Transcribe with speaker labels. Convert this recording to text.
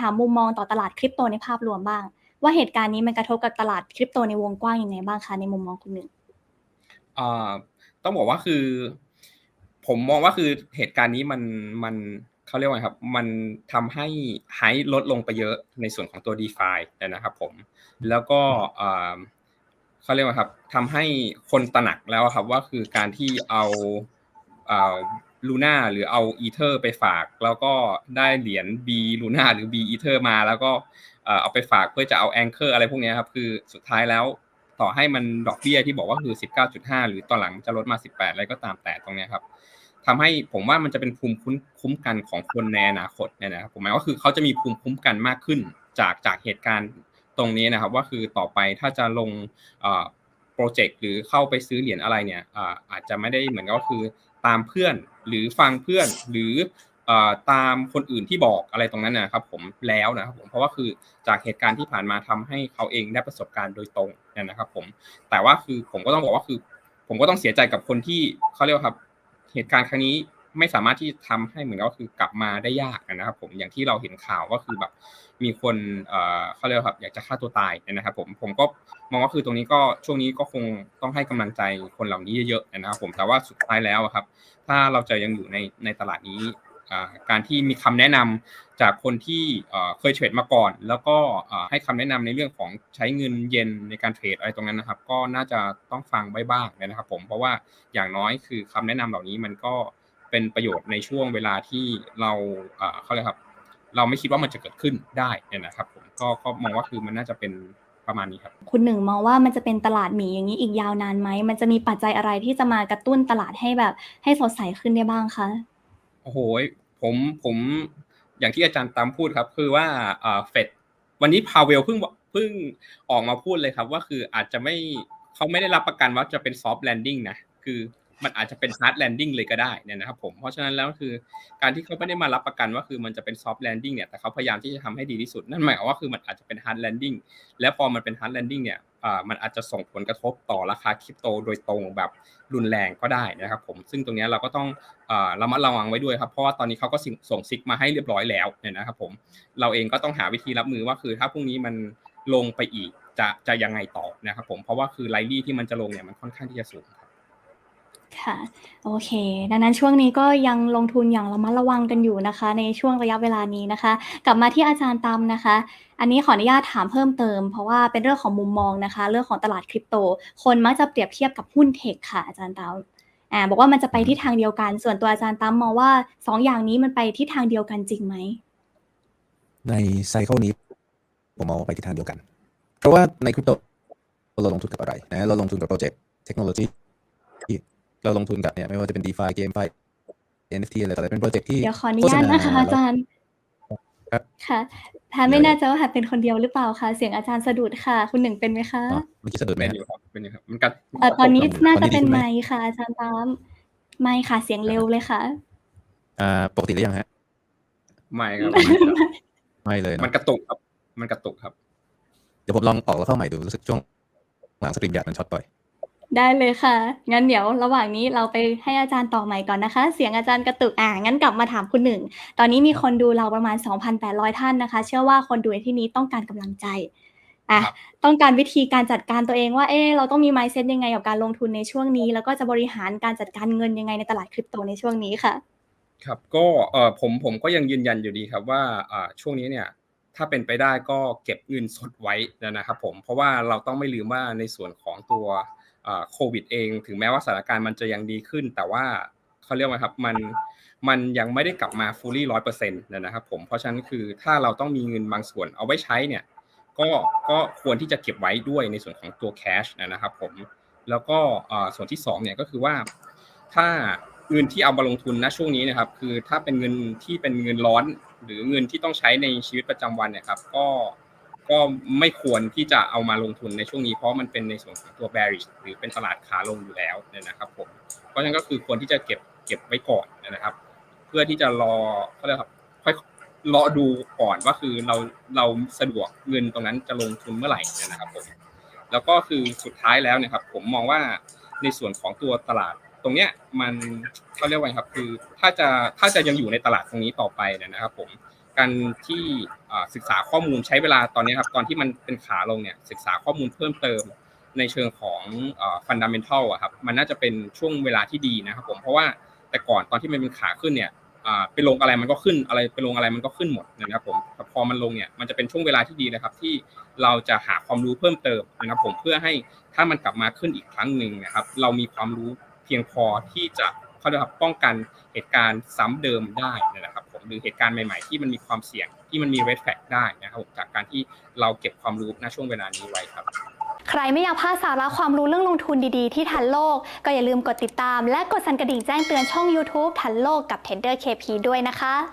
Speaker 1: ถามมุมมองต่อตลาดคริปโตในภาพรวมบ้าง ว่าเหตุการณ์นี้มันกระทบกับตลาดคริปโตในวงกว้างยังไงบ้างคะในมุมมองคุณหนึ่ง
Speaker 2: ต้องบอกว่าคือ ผมมองว่าคือเหตุการณ์นี้มันมันเขาเรียกว่าครับ มันทำให้ไฮลดลงไปเยอะในส่วนของตัว d e f i นะครับผมแล้วก็เขาเรียกว่าครับทำให้คนตระหนักแล้วครับว่าคือการที่เอา ลูน่าหรือเอาอีเทอร์ไปฝาก แล้วก็ได้เหรียญ B ลูน่าหรือ B อีเทอร์มา แล้วก็เอาไปฝากเพื่อจะเอาแองเกอร์อะไรพวกนี้ครับคือสุดท้ายแล้วต่อให้มันดอกเบี้ยที่บอกว่าคือ 19.5 หรือตอนหลังจะลดมา 18 อะไรก็ตามแต่ตรงนี้ครับทำให้ผมว่ามันจะเป็นภูมิคุ้มกันของคนในอนาคตเนี่ยนะครับผมหมายว่าคือเขาจะมีภูมิคุ้มกันมากขึ้นจากจากเหตุการณ์ตรงนี้นะครับว่าคือต่อไปถ้าจะลงโปรเจกต์หรือเข้าไปซื้อเหรียญอะไรเนี่ยอาจจะไม่ได้เหมือนกับว่าคือตามเพื่อน หรือฟังเพื่อนหรือตามคนอื่นที่บอกอะไรตรงนั้นนะครับผมแล้วนะครับผมเพราะว่าคือจากเหตุการณ์ที่ผ่านมาทำให้เขาเองได้ประสบการณ์โดยตรงนะครับ ผมแต่ว่าคือผมก็ต้องบอกว่าคือ ผมก็ต้องเสียใจกับคนที่เขาเรียกว่าครับ เหตุการณ์ครั้งนี้ ไม่สามารถที่ทำให้เหมือนก็คือกลับมาได้ยากนะครับ ผมอย่างที่เราเห็นข่าวก็คือแบบมีคนเอ่อเขาเรียกครับอยากจะฆ่าตัวตายนะครับ ผมผมก็มองว่าคือตรงนี้ก็ช่วงนี้ก็คงต้องให้กำลังใจคนเหล่านี้เยอะๆนะครับ ผมแต่ว่าสุดท้ายแล้วครับ ถ้าเราจะยังอยู่ในในตลาดนี้การที่มีคำแนะนำจากคนที่เคยเทรดมาก่อน แล้วก็ให้คำแนะนำในเรื่องของใช้เงินเย็นในการเทรดอะไรตรงนั้นนะครับ ก็น่าจะต้องฟังไว้บ้างนะครับ ผมเพราะว่าอย่างน้อยคือคำแนะนำเหล่านี้มันก็ เป็นประโยชน์ในช่วงเวลาที่เราเขาเรียกครับ เราไม่คิดว่ามันจะเกิดขึ้นได้นะครับผมก็ก็มองว่าคือมันน่าจะเป็นประมาณนี้ครับ
Speaker 1: คุณหนึ่งมองว่ามันจะเป็นตลาดหมีอย่างนี้อีกยาวนานไหมมันจะมีปัจจัยอะไรที่จะมากระตุ้นตลาดให้แบบ ให้สดใสขึ้นได้บ้างคะ
Speaker 2: โอ้โหผมผมอย่างที่อาจารย์ตามพูดครับ คือว่าเฟดวันนี้พาเวลเพิ่งเพิ่งออกมาพูดเลยครับ ว่าคืออาจจะไม่เขาไม่ได้รับประกันว่าจะเป็นซอฟต์แลนดิ้งนะคือ มันอาจจะเป็นฮาร์ดแลนดิ้งเลยก็ได้เนี่ยนะครับผมเพราะฉะนั้นแล้วคือการที่เขาไม่ได้มารับประกันว่าคือมันจะเป็นซอฟต์แลนดิ้งเนี่ยแต่เขาพยายามที่จะทำให้ดีที่สุดนั่นหมายความว่าคือมันอาจจะเป็นฮาร์ดแลนดิ้งแล้วพอมันเป็นฮาร์ดแลนดิ้งเนี่ยอ่ามันอาจจะส่งผลกระทบต่อราคาคริปโตโดยตรงแบบรุนแรงก็ได้นะครับผมซึ่งตรงนี้เราก็ต้องอ่าระมัดระวังไว้ด้วยครับเพราะว่าตอนนี้เขาก็ส่งซิกมาให้เรียบร้อยแล้วเนี่ยนะครับผมเราเองก็ต้องหาวิธีรับมือว่าคือถ้าพรุ่งนี้มันลงไปอีกจะจะยังไงต่อนะครับผมเพราะว่าคือไลลี่ที่มันจะลงเนี่ยมันค่อนข้างที่จะสูง
Speaker 1: ค่ะ โอเค ดังนั้นช่วงนี้ก็ยังลงทุนอย่างระมัดระวังกันอยู่นะคะ ในช่วงระยะเวลานี้นะคะ กลับมาที่อาจารย์ตามนะคะ อันนี้ขออนุญาตถามเพิ่มเติม เพราะว่าเป็นเรื่องของมุมมองนะคะ เรื่องของตลาดคริปโต คนมักจะเปรียบเทียบกับหุ้นเทคค่ะอาจารย์ตามอ่าบอกว่ามันจะไปที่ทางเดียวกัน ส่วนตัวอาจารย์ตามมองว่า2ออย่างนี้มันไปที่ทางเดียวกันจริงไหม
Speaker 3: ในไซเคิลนี้ ผมมองว่าไปที่ทางเดียวกัน เพราะว่าในคริปโตเราลงทุนกับอะไรนะเราลงทุนกับโปรเจกต์เทคโนโลยี เราลงทุนกับเนี่ยไม่ว่าจะเป็น DeFi เกมไฟ NFT อะไรต่างๆเป็นโปรเจกต์ที่
Speaker 1: เดี๋ยวขออนุญาตนะคะ อาจารย์ค่ะแพนไม่แน่ใจว่าแพนเป็นคนเดียวหรือเปล่าคะเสียงอาจารย์สะดุดค่ะ คุณหนึ่งเป็นไหมคะ
Speaker 3: เมื่อกี้สะดุดไหม
Speaker 2: ครับเป็นครับมันกัด
Speaker 1: ตอนนี้น่าจะเป็นไมค์ค่ะ อาจารย์ตามไมค์ค่ะเสียงเร็วเลยค่ะ
Speaker 3: อ่าปกติหรือยังฮะ
Speaker 2: ไม่ครับ
Speaker 3: ไม่เลย
Speaker 2: มันกระตุกครับ มันกระตุกครับ
Speaker 3: เดี๋ยวผมลองออกแล้วเข้าใหม่ดูรู้สึกช่วงหลังสตรีมยาดมันช็อตบ่อย
Speaker 1: ได้เลยค่ะ งั้นเดี๋ยวระหว่างนี้เราไปให้อาจารย์ต่อใหม่ก่อนนะคะ เสียงอาจารย์กระตุกอ่างั้นกลับมาถามคุณหนึ่ง ตอนนี้มีคนดูเราประมาณ 2,800 ท่านนะคะ เชื่อว่าคนดูในที่นี้ต้องการกำลังใจอะต้องการวิธีการจัดการตัวเองว่า เออเราต้องมีไมซ์เซ็ตยังไงกับการลงทุนในช่วงนี้ แล้วก็จะบริหารการจัดการเงินยังไงในตลาดคริปโตในช่วงนี้ค่ะ
Speaker 2: ครับ ก็เอ่อผมผมก็ยังยืนยันอยู่ดีครับว่าอ่าช่วงนี้เนี่ยถ้าเป็นไปได้ก็เก็บเงินสดไว้นะครับผม เพราะว่าเราต้องไม่ลืมว่าในส่วนของตัว โควิดเอง ถึงแม้ว่าสถานการณ์มันจะยังดีขึ้น แต่ว่าเขาเรียกว่าครับมันมันยังไม่ได้กลับมา fully ร้อยเปอร์เซ็นต์นะครับผมเพราะฉะนั้นคือถ้าเราต้องมีเงินบางส่วนเอาไว้ใช้เนี่ยก็ก็ควรที่จะเก็บไว้ด้วยในส่วนของตัวแคชนะครับผมแล้วก็ส่วนที่2เนี่ยก็คือว่า ถ้าเงินที่เอามาลงทุนณช่วงนี้นะครับ คือถ้าเป็นเงินที่เป็นเงินร้อน หรือเงินที่ต้องใช้ในชีวิตประจำวันเนี่ยครับ ก็ ก็ไม่ควรที่จะเอามาลงทุนในช่วงนี้เพราะมันเป็นในส่วนของตัว bearish หรือเป็นตลาดขาลงอยู่แล้วนะครับผมเพราะฉะนั้นก็คือควรที่จะเก็บเก็บไว้ก่อนนะครับ เพื่อที่จะรอเขาเรียกครับค่อยรอดูก่อนว่าคือเราเราสะดวกเงินตรงนั้นจะลงทุนเมื่อไหร่นะครับผมแล้วก็คือสุดท้ายแล้วเนี่ยครับ ผมมองว่าในส่วนของตัวตลาดตรงเนี้ยมันเขาเรียกว่าครับ คือถ้าจะถ้าจะยังอยู่ในตลาดตรงนี้ต่อไปนะครับ ผม การที่ศึกษาข้อมูลใช้เวลาตอนนี้ครับ ตอนที่มันเป็นขาลงเนี่ยศึกษาข้อมูลเพิ่มเติมในเชิงของฟันดัมเ n นทัลอะครับมันน่าจะเป็นช่วงเวลาที่ดีนะครับผมเพราะว่าแต่ก่อนตอนที่มันเป็นขาขึ้นเนี่ยไปลงอะไรมันก็ขึ้นอะไรไปลงอะไรมันก็ขึ้นหมดนะครับผมแต่พอมันลงเนี่ยมันจะเป็นช่วงเวลาที่ดีนะครับ ที่เราจะหาความรู้เพิ่มเติมนะครับผมเพื่อให้ถ้ามันกลับมาขึ้นอีกครั้งหนึ่งนะครับ เรามีความรู้เพียงพอที่จะเขาเรียกว่าป้องกันเหตุการณ์ซ้ำเดิมได้นะครับ ผมหรือเหตุการณ์ใหม่ๆ ที่มันมีความเสี่ยงที่มันมี red flag ได้นะครับผมจากการที่เราเก็บความรู้ณช่วงเวลานี้ไว้ครับ
Speaker 1: ใครไม่อยากพลาดสาระความรู้เรื่องลงทุนดีๆ ที่ทันโลก ก็อย่าลืมกดติดตาม และกดสั่นกระดิ่งแจ้งเตือนช่อง YouTube ทันโลกกับ Tender KP ด้วยนะคะ